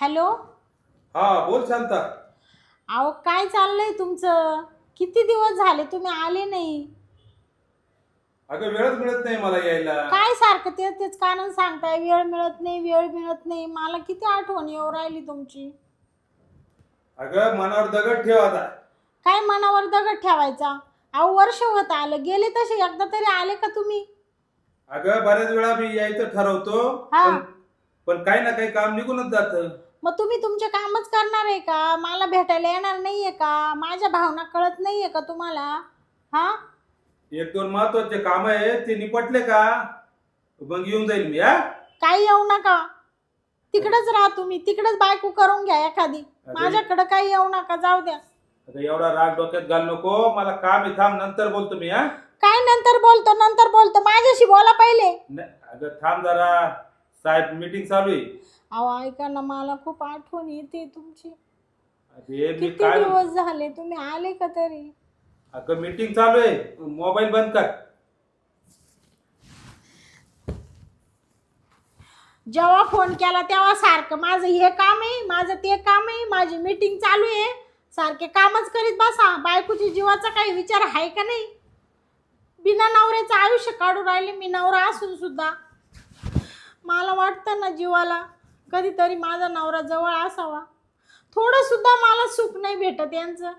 Hello? हा बोल शांता. अहो काय चाललंय तुमचं? किती दिवस झाले तुम्ही आले नाही? अगं वेळच मिळत नाही मला यायला. काय सारखं ते तेच कारण सांगताय वेळ मिळत नाही वेळ मिळत नाही. मला किती आठवण येऊ राहिली तुमची? अगं मनावर दगड ठेव आता. काय मनावर दगड ठेवायचा? अहो वर्ष होत आलं. गेले तसे एकदा तरी आले का तुम्ही? अगं बऱ्याच वेळा मी यायचं ठरवतो हा. पण पण काही ना काही काम निघूनच जात. मग तुम्ही तुमचे कामच करणार आहे का? मला भेटायला येणार नाहीये का? माझ्या भावना कळत नाहीये का तुम्हाला? हा? एक दोन महत्त्वाचे काम आहे ते निपटले का? मग येऊन जाईल मी हा? काही येऊ नका. तिकडच राहा तुम्ही. तिकडच बायको करून घ्या एखादी. माझ्याकडे काही येऊ नका. जाऊ द्या. एवढा राग डोक्यात घाल नको. मला काम आहे थांब नंतर बोलतो मी हा? काय नंतर बोलतो? नंतर बोलतो. माझ्याशी बोला पहिले. न- अगं थांब जरा. साहेब मीटिंग चालू आहे. अहो ऐका ना मला खूप आठवण येते तुमची. अरे मी किती काय दिवस झाले? तुम्ही आले का तरी? अगं मीटिंग चालू आहे. मोबाईल बंद कर. जेव्हा फोन केला तेव्हा सारखं माझं हे काम आहे माझं ते काम आहे माझी मीटिंग चालू आहे. सारखे कामच करीत बसा. बायकोची जीवाचा काही विचार आहे का नाही? बिना नवऱ्याचं आयुष्य काढून राहिले मी नवरा असून सुद्धा. मला वाटतं ना जीवाला कधीतरी माझा नवरा जवळ असावा. थोडं सुद्धा मला सुख नाही भेटत यांचं.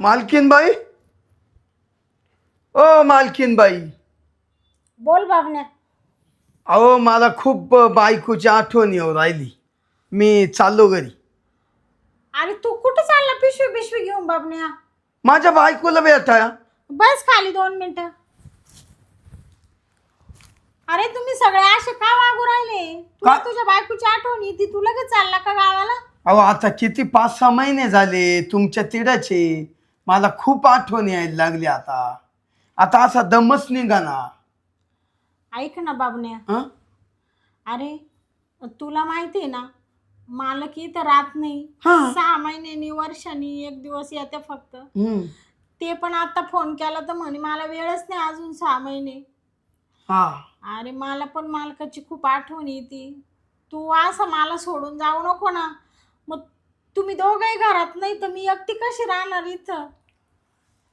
मालकीनबाई? ओ मालकीनबाई. बोल बाबण्या अहो मला खूप बायकोची आठवण येऊ राहिली. मी चाललो घरी. अरे तू कुठं चालला पिशवी पिशवी घेऊन बाबण्या माझ्या बायकोला भेटा. बस खाली दोन मिनिटं. अरे तुम्ही सगळे असे का वागू राहिले? तुला का? तुझ्या बायकोची आठवण येते तू लगेच चालला का गावाला? अहो आता किती पाच सहा महिने झाले तुमच्या तिडाचे मला खूप आठवण यायला लागली आता. आता असा दमच निघाना ऐक ना बाबण्या. हं? अरे तुला माहिती आहे ना मालक इथं राहत नाही. हा. सहा महिन्यांनी वर्षांनी एक दिवस येते फक्त. ते पण आता फोन केला तर म्हणे मला वेळच नाही अजून सहा महिने. हा. अरे मला पण मालकाची खूप आठवण येते. तू असं मला सोडून जाऊ नको ना. मग तुम्ही दोघंही घरात नाही तर मी एकटी कशी राहणार इथं?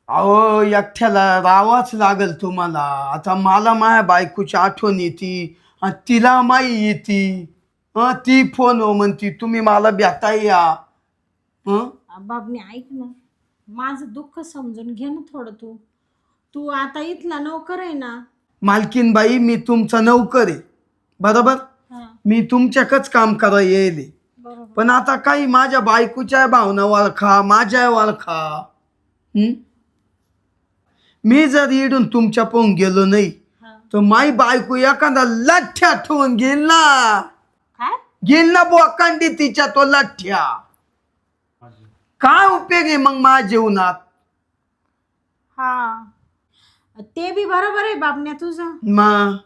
अहो एकट्याला राहावाच लागल तुम्हाला. आता मला माझ्या बायकोची आठवण येते आणि तिला माई येते. हं, ती फोन म्हणती तुम्ही मला भेटा या. हं? बाबने ऐक ना. माझं दुःख समजून घे ना थोडं तू. तू आता इथला नोकर आहे ना मालकीनबाई मी तुमचा नौकर आहे. बरोबर? हा. मी तुमच्याकच काम करा येईल. बरोबर. पण आता काही माझ्या बायकोच्या भावना वळखा माझ्या वळखा हं? मी जर इडून तुमच्या पाहून गेलो नाही हा. तर माई बायको एखादा लठ्ठ्या ठेवून घेईल ना. घेईल ना बोकांडी तिच्या तो लठ्ठ्या. काय उपयोग आहे मग माझ्या जीवनात? हा. ते बी बरोबर आहे बाबण्या तुझं? मग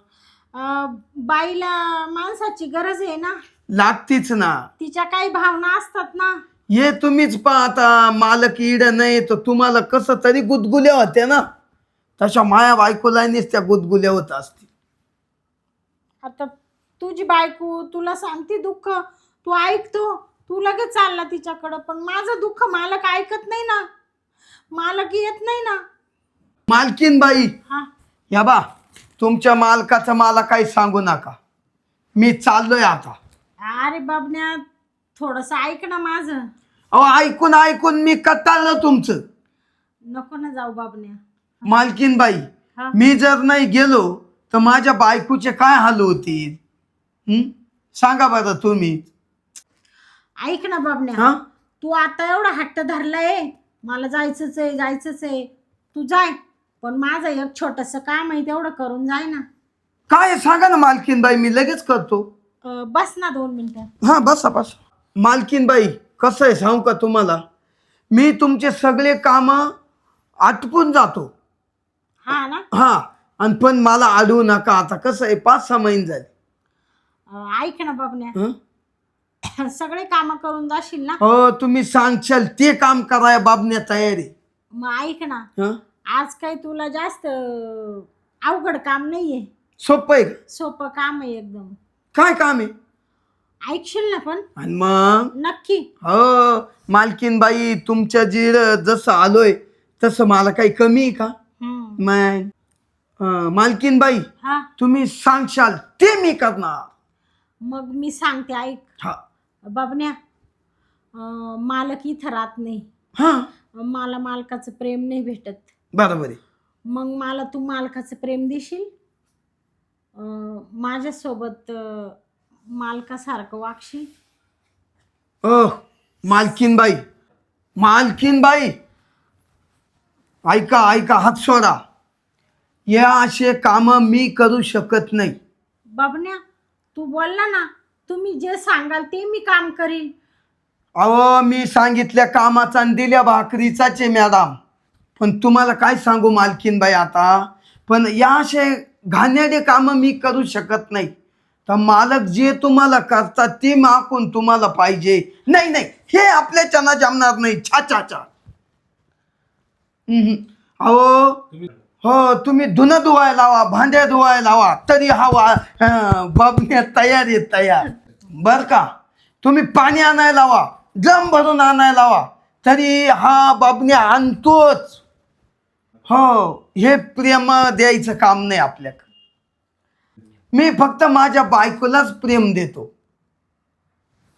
अं, बाईला माणसाची गरज आहे ना? लागतीच ना. तिच्या काही भावना असतात ना? हे तुम्हीच पाहता मालक इड नाही तर तुम्हाला कसं तरी गुदगुल्या होत्या ना? तशा माया बायकोला त्या गुदगुल्या होत असतील. आता तुझी बायको तुला सांगते दुःख. तू ऐकतो तू लगेच चालला तिच्याकडं. पण माझं दुःख मालक ऐकत नाही ना. मालक येत नाही ना. मालकीन बाई हा. या बा तुमच्या मालकाचं मला काही सांगू नका. मी चाललोय आता. अरे बाबण्या थोडस ऐक ना माझं. अहो ऐकून ऐकून मी कटाळलं तुमचं. नको ना जाऊ बाबण्या. मालकीन बाई हा. मी जर नाही गेलो तर माझ्या बायकोचे काय हाल होतील? हं? सांगा बरं तुम्ही. ऐक ना बाबण्या. हा? तू आता एवढा हट्ट धरलाय. मला जायचंच आहे जायचंच आहे. तू जाय. पण माझं एक छोटस काम आहे तेवढं करून जाय ना. काय आहे? सांगा ना मालकीन बाई मी लगेच करतो. अं, बस ना दोन मिनिटं. हा बसा बस. मालकीन बाई कसं आहे सांगू का तुम्हाला? मी तुमचे सगळे काम आटपून जातो. हा ना? हा आणि पण मला अडवू नका आता. कसं आहे? पाच सहा महिने झाले. अं, ऐक ना बाबण्या हं? सगळे काम करून जाशील ना? हो तुम्ही सांगशाल ते काम कराय बाबण्या तयार मग ऐक ना. हं? आज काही तुला जास्त अवघड काम नाहीये. सोपं आहे का? सोपं काम आहे एकदम. काय काम आहे? ऐकशील ना पण? आणि मग? नक्की. हो मालकीन बाई तुमच्या जीड जसं आलोय तसं मला काही कमी आहे का? हम्म. मग मालकीन बाई हा. तुम्ही सांगशाल ते मी करणार. मग मी सांगते ऐक. हा. बाबण्या अं, मालक इथं राहत नाही. हा. मला मालकाचं प्रेम नाही भेटत. बरोबर आहे. मग मला तू मालकाचं प्रेम देशील? अं, माझ्यासोबत अं, मालकासारखं वागशील? ओ मालकीन बाई मालकीन बाई ऐका ऐका हात सोडा. या असे काम मी करू शकत नाही. बाबण्या तू बोलला ना. तुम्ही जे सांगाल ते मी काम करीन. अहो मी सांगितल्या कामाचा आणि दिल्या भाकरीचाच आहे मॅडम. पण तुम्हाला काय सांगू मालकीनबाई आता? पण या असे घाणेरडे कामं मी करू शकत नाही. तर मालक जे तुम्हाला करतात ते माकून तुम्हाला पाहिजे. नाही नाही हे आपल्याच्यानं जमणार नाही. छा छा छा. अहो हो तुम्ही धुणं धुवायला लावा भांड्या धुवायला लावा तरी हवा बाबण्या तयार आहे तयार. बर का? तुम्ही पाणी आणायला लावा ड्रम भरून आणायला लावा तरी हा बाबण्या आणतोच. हो हे प्रेम द्यायचं काम नाही आपल्याकडे. मी फक्त माझ्या बायकोलाच प्रेम देतो.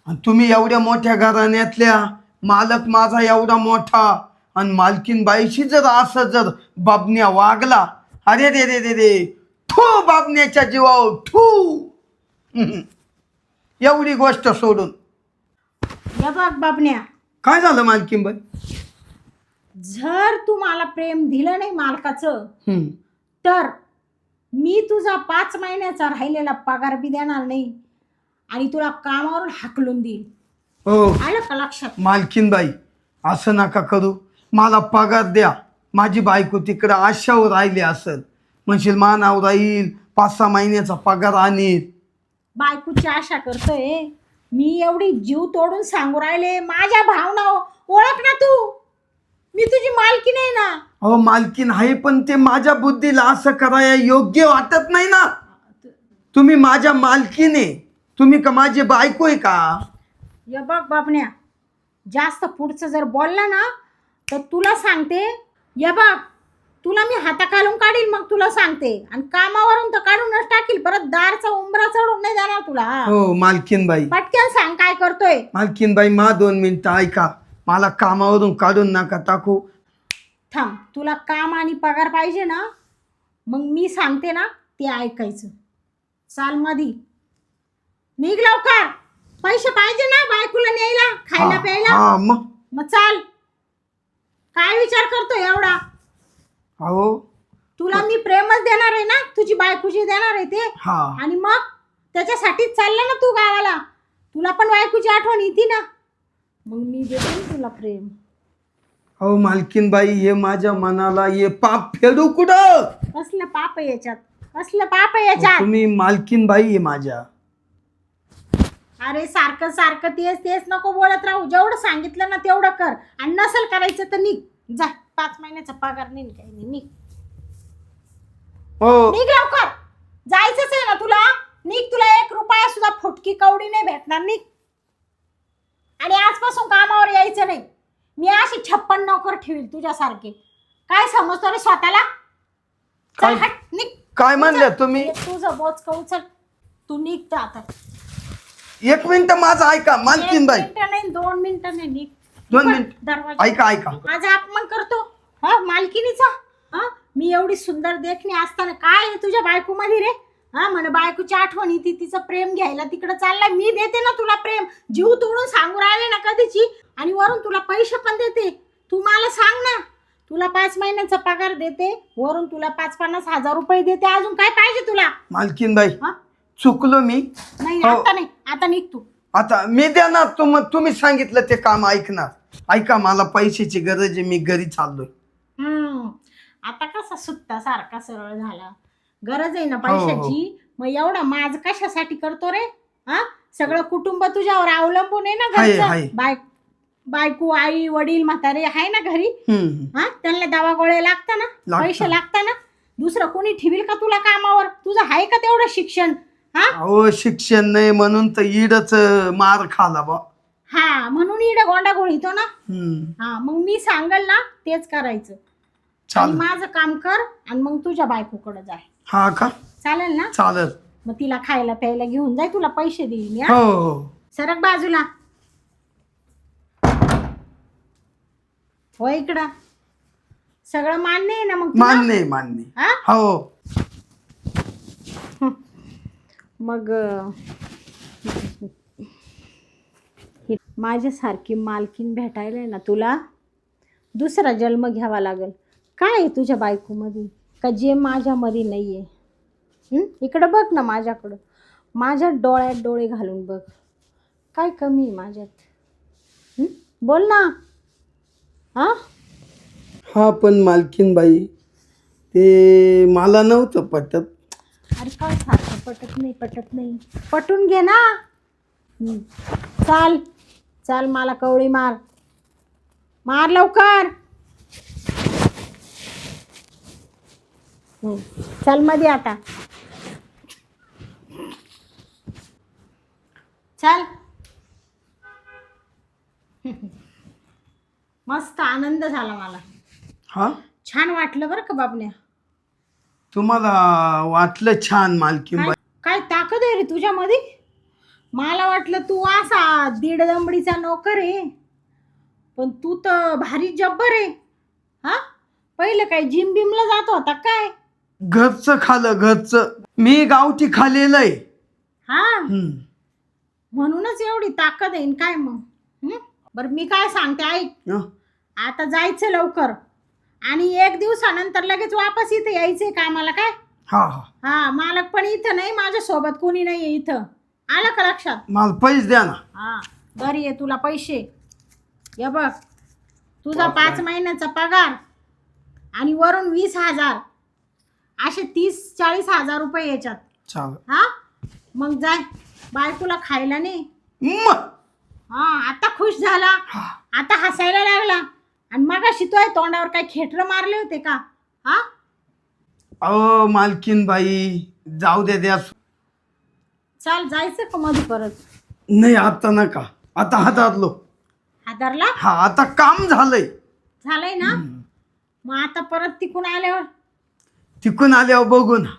आणि तुम्ही एवढ्या मोठ्या घराण्यातल्या मालक माझा एवढा मोठा आणि मालकीन बाईशी जर असं जर बाबण्या वागला अरे रे रे रे रे ठू बाबण्याच्या जीवावर ठू. एवढी गोष्ट सोडून. या बघ बाबण्या. काय झालं मालकीन बाई? जर तू मला प्रेम दिलं नाही मालकाचं. तर मी तुझा पाच महिन्याचा राहिलेला पगार बी देणार नाही आणि तुला कामावरून हाकलून देईल हो. आलं का लक्षात? मालकीन बाई असं नका करू. मला पगार द्या. माझी बायको तिकडं आशावर राहिली असेल. म्हणशील मानावर राहील. पाच सहा महिन्याचा पगार आणील बायकोची आशा करतोय मी एवढी जीव तोडून सांगू राहिले माझ्या भावना ओळख ना तू. मी तुझी मालकी नाही ना. अहो मालकीन आहे पण ते माझ्या बुद्धीला असं करायला योग्य वाटत नाही ना. तुम्ही माझ्या मालकीने तुम्ही का माझी बायको आहे का? ये बघ बाबण्या जास्त पुढचं जर बोलला ना तर तुला सांगते ये बघ तुला मी हाता घालून काढील मग तुला सांगते. आणि कामावरून तर काढूनच टाकील परत दारचा उंबरा चढून नाही जाणार तुला. हो मालकीन बाई. पटकन सांग काय करतोय. मालकीन बाई मा दोन मिनिटं ऐका. मला कामावरून काढून नका टाकू. थांब तुला काम आणि पगार पाहिजे ना मग मी सांगते ना ते ऐकायचं. चाल मधी. निघ लवकर. पैसे पाहिजे ना बायकोला न्यायला खायला हा, प्यायला. हा मग. मग चाल. काय विचार करतो एवढा? अहो. तुला मी प्रेमच देणार आहे ना तुझी बायकोची देणार आहे ते. हा. आणि मग? त्याच्यासाठीच चालला ना तू गावाला. तुला पण बायकोची आठवण येते ना. मग मी देते ना तुला प्रेम. अहो मालकीन बाई हे माझ्या मनाला ये पाप फेडू कुठं? कसलं पाप आहे याच्यात? कसलं पाप आहे याच्यात? तुम्ही मालकीन बाई आहे माझ्या. अरे सारखं सारखं तेच तेच नको बोलत राहू. जेवढं सांगितलं ना तेवढं कर. आणि नसेल करायचं तर निघ. जा पाच महिन्याचा पगार नाही काही नाही निघ. हो. निघ लवकर. जायचंच आहे ना तुला? निघ तुला एक रुपया सुद्धा फुटकी कवडी नाही भेटणार. निघ. आणि आजपासून कामावर यायचं नाही. मी अशी छप्पन नोकर ठेवील तुझ्यासारखे. काय समजतो रे स्वतःला? चल काय? हट निघ. काय म्हणल्या तुम्ही? हे तुझं बोच उचल. तू निघता आता. एक मिनिट माझं ऐका मालकीन बाई. मिनिटं नाही दोन मिनिटं नाही निघ. दोन पण मिनिट. दरवाजा. ऐका ऐका. माझा अपमान करतो. हा मालकिनीचा? हा? मी एवढी सुंदर देखणी असताना काय आहे तुझ्या बायकोमध्ये रे? हा म्हणे बायकोची आठवण येते तिचं प्रेम घ्यायला तिकडे चाललाय मी देते ना तुला प्रेम. जीव तोडून सांगू राहिले ना कधीची? आणि वरून तुला पैसे पण देते. तू मला सांग ना. तुला पाच महिन्याचा पगार देते वरून तुला पाच पन्नास हजार रुपये देते. अजून काय पाहिजे तुला? मालकीन बाई हा? चुकलो मी. नाही हो. आता नाही. आता निघ तू. आता मी देणार तुम तुम्ही सांगितलं ते काम ऐकणार. ऐका मला पैशाची गरज आहे मी घरी चाललोय. हम्म. आता कसा सुट्टा सारखा सरळ झाला. गरज आहे ना हो, पैशाची? मग एवढा माझ कशासाठी करतो रे? हा? सगळं कुटुंब तुझ्यावर अवलंबून आहे ना हाय, घरचं? हाय. बाय बायको आई वडील म्हातारे आहे ना घरी? हम्म. हा? त्यांना दवा गोळ्या लागता ना? लागतं. पैसे लागता ना? दुसरं कोणी ठेवील का तुला कामावर? तुझं आहे का तेवढं शिक्षण? हा? अहो शिक्षण नाही म्हणून तर इडच मार खाला बा. हा म्हणून इड गोंडा गोळीतो ना? हम्म. हा मग मी सांगल ना तेच करायचं. आणि माझं काम कर आणि मग तुझ्या बायकोकडे जाय. हा का? चालेल ना? चालेल. मग तिला खायला प्यायला घेऊन जाय तुला पैसे देईल मी हा? हो. हो सरक बाजूला. हो इकडं. सगळं मान्य आहे ना मग तुला? मान्य आहे, मान्य आहे. हा? हो. मग अं, ही माझ्यासारखी मालकीन भेटायला आहे ना तुला दुसरा जन्म घ्यावा लागेल. काय आहे तुझ्या बायकोमध्ये? का जे माझ्यामध्ये नाही आहे हं? इकडं बघ ना माझ्याकडं. माझ्या डोळ्यात डोळे घालून बघ. काय कमी आहे माझ्यात? हं? बोल ना. हां? हा पण मालकीन बाई ते मला नव्हतं पटत. अरे काय सारखं पटत नाही पटत नाही. पटून घे ना. चाल. चाल मला कवळी मार. मार लवकर. चलमध्ये आता. चल. मस्त आनंद झाला मला. हा? छान वाटलं बरं का बाबण्या? तुम्हाला वाटलं छान मालकीन काय काय ताकद आहे रे तुझ्यामध्ये? मला वाटलं तू असा दीड दमडीचा नोकर आहे. पण तू तर भारी जब्बर आहे. हा? पहिलं काय जिम बिमला जात होता काय? घरचं खालं घरचं. मी गावठी खालेलं आहे हा? हम्म. म्हणूनच एवढी ताकद आहे न काय मग? हं? बरं मी काय सांगते ऐक. हं. आता जायचं लवकर. आणि एक दिवसानंतर लगेच वापस इथं यायचंय कामाला काय? हा हा. हा मालक पण इथं नाही माझ्या सोबत कोणी नाहीये इथं. आलं का लक्षात? मला पैसे द्या ना. हा घरी आहे तुला पैसे. हे बघ तुझा पाच महिन्याचा पगार आणि वरून वीस हजार. असे तीस चाळीस हजार रुपये याच्यात. हा? मग जाय. बायकोला खायला नाही म. हा आता खुश झाला. हा. आता हसायला लागला. आणि मग शितोय तोंडावर काय खेटर मारले होते का? हा? अहो मालकीन बाई जाऊ द्या द्या. चाल जायचं का मध्ये परत? नाही आता नका. आता हातातलो. हादरला हा आता काम झालंय. झालंय ना? मग आता परत तिकून आल्यावर? तिकून आल्यावर बघू ना.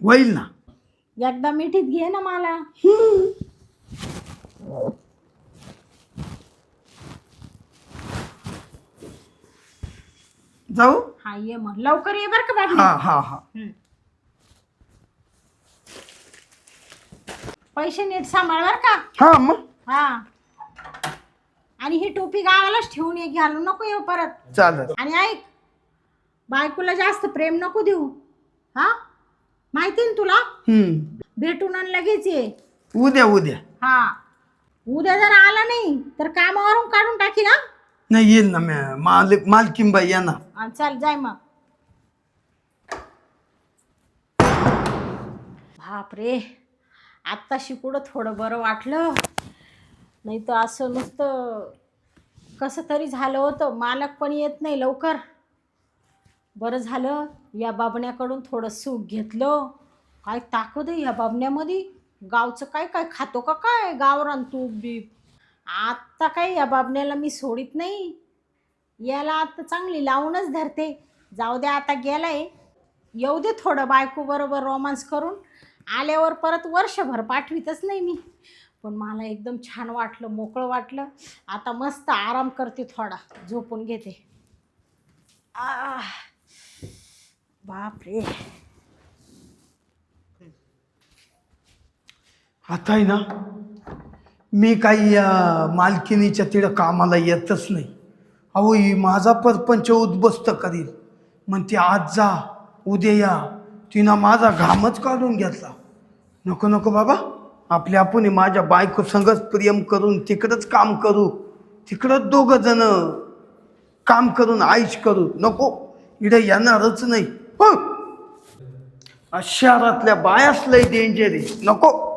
होईल ना. एकदा मिठीत घे ना मला. जाऊ? हा ये मग. लवकर ये बरं का हा हा हा. पैसे नीट सांभाळ बर का. हा मग. हा. आणि ही टोपी गावालाच ठेवून ये घालू नको येऊ परत. चालेल. आणि ऐक बायकोला जास्त प्रेम नको देऊ. हा? माहिती ना तुला? हम्म. भेटून आणि लगेच ये. उद्या उद्या. हा. उद्या जर आला नाही तर कामावरून काढून टाकी ना. नाही येईल ना मॅ- मालक मालकीन बाई येणार हा, चल जाय मग. बापरे. आत्ता शिकुडं थोडं बरं वाटलं. नाही तर असं नुसतं कसं तरी झालं होतं. मालक पण येत नाही लवकर. बरं झालं या बाबण्याकडून थोडं सूख घेतलं. काय ताकद आहे या बाबण्यामध्ये? गावचं काय काय खातो का काय? गावरान तूप बीप. आत्ता काय या बाबण्याला मी सोडित नाही. याला आता चांगली लावूनच धरते. जाऊ द्या आता गेलाय. येऊ दे थोडं बायको बरोबर रोमांस करून. आल्यावर परत वर्षभर पाठवितच नाही मी. पण मला एकदम छान वाटलं मोकळं वाटलं. आता मस्त आराम करते थोडा. झोपून घेते. आ बापरे. आता आहे ना मी काही या मालकिनीच्या तिथं कामाला येतच नाही. अहो ही माझा परपंच उद्ध्वस्त करील. म्हणते आज जा उद्या या. तिनं माझा घामच काढून घेतला. नको नको बाबा आपल्या आपण माझ्या बायको संगच प्रेम करून तिकडंच काम करू. तिकडंच दोघं जण काम करून आईश करू. नको इडं येणारच नाही. शहरातल्या बायास लय डेंजर आहे. नको.